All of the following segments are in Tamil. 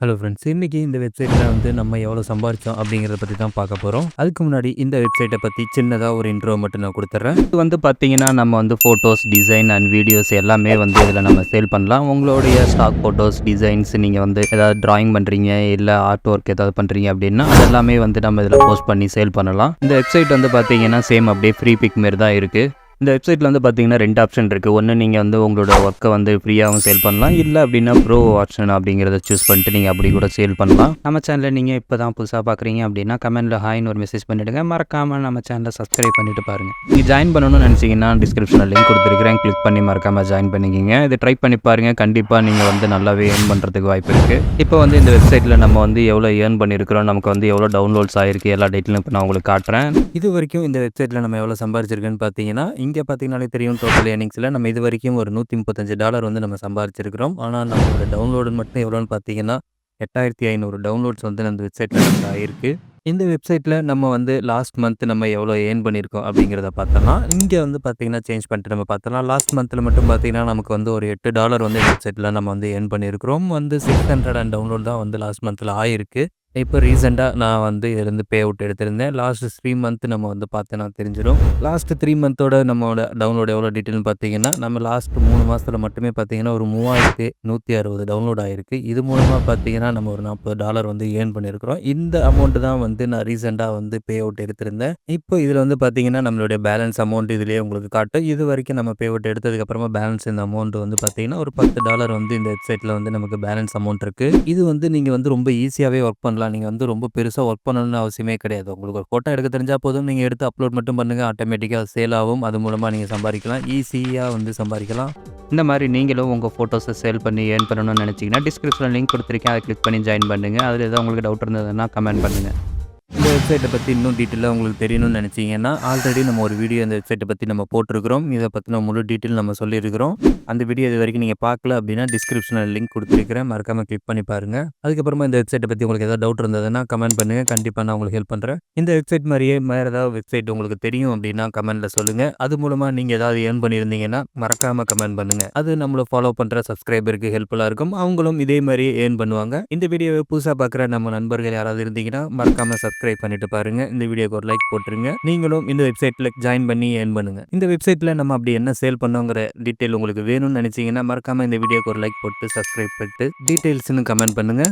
ஹலோ ஃப்ரெண்ட்ஸ் இன்னைக்கு இந்த வெப்சைட்டில் வந்து நம்ம எவ்வளோ சம்பாரிச்சோம் அப்படிங்கிறத பற்றி தான் பார்க்க போகிறோம் அதுக்கு முன்னாடி இந்த வெப்சைட்டை பற்றி சின்னதாக ஒரு இன்ட்ரோ மட்டும் நான் கொடுத்துட்றேன் இது வந்து பார்த்தீங்கன்னா நம்ம வந்து ஃபோட்டோஸ் டிசைன் அண்ட் வீடியோஸ் எல்லாமே வந்து இதில் நம்ம சேல் பண்ணலாம். உங்களுடைய ஸ்டாக் ஃபோட்டோஸ் டிசைன்ஸ் நீங்கள் வந்து ஏதாவது ட்ராயிங் பண்ணுறீங்க இல்லை ஆர்ட் ஒர்க் ஏதாவது பண்ணுறீங்க அப்படின்னா அது எல்லாமே வந்து நம்ம இதில் போஸ்ட் பண்ணி சேல் பண்ணலாம். இந்த வெப்சைட் வந்து பார்த்தீங்கன்னா சேம் அப்படியே ஃப்ரீ பிக் மாரி தான் இருக்குது இந்த வெப்சைட்டில் வந்து பார்த்தீங்கன்னா ரெண்டு ஆப்ஷன் இருக்குது ஒன்று நீங்கள் வந்து உங்களோட ஒர்க்கை வந்து ஃப்ரீயாகவும் சேல் பண்ணலாம். இல்லை அப்படின்னா ப்ரோ ஆப்ஷன் அப்படிங்கிறத சூஸ் பண்ணிட்டு நீங்கள் அப்படி கூட சேல் பண்ணலாம். நம்ம சேனலில் நீங்கள் இப்போ தான் புதுசாக பார்க்குறீங்க அப்படின்னா கமெண்ட்டில் ஹாய்னு ஒரு மெசேஜ் பண்ணிவிடுங்க மறக்காமல் நம்ம சேனலை சப்ஸ்கிரைப் பண்ணிட்டு பாருங்கள் நீங்கள் ஜாயின் பண்ணணும்னு நினச்சிங்கன்னா டிஸ்கிரிப்ஷனில் லிங்க் கொடுத்துருக்கிறேன். கிளிக் பண்ணி மறக்காமல் ஜாயின் பண்ணிக்கிங்க. இது ட்ரை பண்ணி பாருங்கள் கண்டிப்பாக நீங்கள் வந்து நல்லாவே ஏர்ன் பண்ணுறதுக்கு வாய்ப்பு இருக்குது இப்போ வந்து இந்த வெப்சைட்டில் நம்ம வந்து எவ்வளோ ஏர்ன் பண்ணியிருக்கிறோம் நமக்கு வந்து எவ்வளோ டவுன்லோட்ஸ் ஆகிருக்கு எல்லா டீட்டெயிலும் இப்போ நான் உங்களுக்கு காட்டுறேன். இது வரைக்கும் இந்த வெப்சைட்டில் நம்ம எவ்வளோ சம்பாரிச்சிருக்குன்னு பார்த்தீங்கன்னா இங்கே பார்த்தீங்கனாலே தெரியும் டோட்டல் ஏர்னிங்ஸில் நம்ம இது வரைக்கும் ஒரு நூற்றி முப்பத்தஞ்சு டாலர் வந்து நம்ம சம்பாரிச்சிருக்கிறோம். ஆனால் நம்மளோட டவுன்லோடு மட்டும் எவ்வளோன்னு பார்த்தீங்கன்னா எட்டாயிரத்தி ஐநூறு டவுன்லோட்ஸ் வந்து அந்த வெப்சைட்டில் நமக்கு ஆகிருக்கு இந்த வெப்சைட்டில் நம்ம வந்து லாஸ்ட் மந்த் நம்ம எவ்வளோ ஏர்ன் பண்ணியிருக்கோம் அப்படிங்கிறத பார்த்தோம்னா இங்கே வந்து பார்த்தீங்கன்னா சேஞ்ச் பண்ணிட்டு நம்ம பார்த்தோம்னா லாஸ்ட் மந்தில் மட்டும் பார்த்தீங்கன்னா நமக்கு வந்து ஒரு எட்டு டாலர் வந்து வெப்சைட்டில் நம்ம வந்து ஏர்ன் பண்ணியிருக்கிறோம் வந்து சிக்ஸ் ஹண்ட்ரட் அண்ட் டவுன்லோட் தான் வந்து லாஸ்ட் மந்தில் ஆயிருக்கு. இப்போ ரீசெண்டாக நான் வந்து இதுலேருந்து பே அவுட் எடுத்திருந்தேன். லாஸ்ட் த்ரீ மந்த் நம்ம வந்து பார்த்தோன்னா தெரிஞ்சிடும் லாஸ்ட் த்ரீ மந்தோட நம்மளோட டவுன்லோட் எவ்வளோ டீட்டெயில்னு பார்த்தீங்கன்னா நம்ம லாஸ்ட் மூணு மாதத்தில் மட்டுமே பார்த்தீங்கன்னா ஒரு மூவாயிரத்து நூற்றி அறுபது டவுன்லோட் ஆகிருக்கு இது மூலமாக பார்த்தீங்கன்னா நம்ம ஒரு நாற்பது டாலர் வந்து ஏர்ன் பண்ணியிருக்கிறோம் இந்த அமௌண்ட்டு தான் வந்து நான் ரீசெண்டாக வந்து பே அவுட் எடுத்திருந்தேன். இப்போ இதில் வந்து பார்த்தீங்கன்னா நம்மளுடைய பேலன்ஸ் அமௌண்ட் இதுலேயே உங்களுக்கு காட்டும். இது வரைக்கும் நம்ம பே அவுட் எடுத்ததுக்கப்புறமா பேலன்ஸ் இந்த அமௌண்ட் வந்து பார்த்தீங்கன்னா ஒரு பத்து டாலர் வந்து இந்த வெப்சைட்டில் வந்து நமக்கு பேலன்ஸ் அமௌண்ட் இருக்குது இது வந்து நீங்கள் வந்து ரொம்ப ஈஸியாகவே ஒர்க் பண்ணலாம் நீங்கள் வந்து ரொம்ப பெருசாக ஒர்க் பண்ணணும்னு அவசியமே கிடையாது. உங்களுக்கு ஒரு ஃபோட்டோ எடுக்க தெரிஞ்சால் போதும். நீங்கள் எடுத்து அப்லோட் மட்டும் பண்ணுங்கள் ஆட்டோமேட்டிக்காக சேல் ஆகும். அது மூலமாக நீங்கள் சம்பாதிக்கலாம். ஈஸியாக வந்து சம்பாதிக்கலாம். இந்த மாதிரி நீங்களும் உங்கள் ஃபோட்டோஸை சேல் பண்ணி ஏர்ன் பண்ணணும்னு நினச்சிங்கன்னா டிஸ்கிரிப்ஷனில் லிங்க் கொடுத்துருக்கேன். அதை கிளிக் பண்ணி ஜாயின் பண்ணுங்கள் அதில் எதாவது உங்களுக்கு டவுட் இருந்ததுன்னா கமெண்ட் பண்ணுங்கள் வெப்சைட்டை பற்றி இன்னும் டீட்டெயிலாக உங்களுக்கு தெரியணும்னு நினச்சிங்கன்னா ஆல்ரெடி நம்ம ஒரு வீடியோ அந்த வெப்சைட்டை பற்றி நம்ம போட்டிருக்கிறோம். இதை பற்றின முழு டீட்டெயில் நம்ம சொல்லியிருக்கிறோம். அந்த வீடியோ இது வரைக்கும் நீங்கள் பார்க்கல அப்படின்னா டிஸ்கிரிப்ஷனில் லிங்க் கொடுத்துருக்கிறேன். மறக்காமல் கிளிக் பண்ணி பாருங்கள் அதுக்கப்புறமா இந்த வெப்சைட்டை பற்றி உங்களுக்கு ஏதாவது டவுட் இருந்ததுன்னா கமெண்ட் பண்ணுங்கள் கண்டிப்பாக நான் உங்களுக்கு ஹெல்ப் பண்ணுறேன் இந்த வெப்சைட் மாதிரியே வேறு ஏதாவது வெப்சைட் உங்களுக்கு தெரியும் அப்படின்னா கமெண்ட்டில் சொல்லுங்கள் அது மூலமாக நீங்கள் ஏதாவது ஏர்ன் பண்ணியிருந்தீங்கன்னா மறக்காமல் கமெண்ட் பண்ணுங்கள் அது நம்மளை ஃபாலோ பண்ணுற சப்ஸ்கிரைபருக்கு ஹெல்ப்ஃபுல்லாக இருக்கும். அவங்களும் இதே மாதிரி ஏர்ன் பண்ணுவாங்க. இந்த வீடியோவை புதுசாக பார்க்குற நம்ம நண்பர்கள் யாராவது இருந்தீங்கன்னா மறக்காமல் சப்ஸ்கிரைப் பண்ணிட்டு பாருங்க. இந்த வீடியோக்கு ஒரு லைக் போட்டுருங்க. நீங்களும் இந்த வெப்சைட்டில் ஜாயின் பண்ணி ஏர்ன் பண்ணுங்க. இந்த வெப்சைட்டில் நம்ம அப்படி என்ன சேல் பண்ணோங்கிற டீட்டெயில் உங்களுக்கு வேணும்னு நினைச்சீங்கன்னா மறக்காமல் இந்த வீடியோக்கு ஒரு லைக் போட்டு சப்ஸ்கிரைப் பண்ணிட்டு டீட்டெயில்ஸ்னு கமெண்ட் பண்ணுங்க.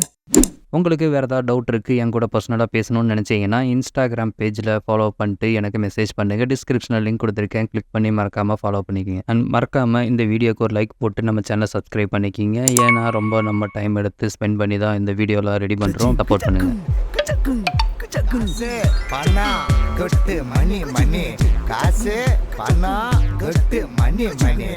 உங்களுக்கு வேறு ஏதாவது டவுட் இருக்குது என் கூட பர்சனலாக பேசணும்னு நினச்சிங்கன்னா இன்ஸ்டாகிராம் பேஜில் ஃபாலோ பண்ணிட்டு எனக்கு மெசேஜ் பண்ணுங்கள் டிஸ்கிரிப்ஷனில் லிங்க் கொடுத்துருக்கேன். கிளிக் பண்ணி மறக்காமல் ஃபாலோ பண்ணிக்கிங்க. அண்ட் மறக்காமல் இந்த வீடியோக்கு ஒரு லைக் போட்டு நம்ம சேனல் சப்ஸ்கிரைப் பண்ணிக்கிங்க. ஏன்னா ரொம்ப நம்ம டைம் எடுத்து ஸ்பெண்ட் பண்ணி தான் இந்த வீடியோலாம் ரெடி பண்ணுறோம் சப்போர்ட் பண்ணுங்கள் காசு பணம் கொட்டு மணி மணி. காசு பணம் கொட்டு மணி மணி.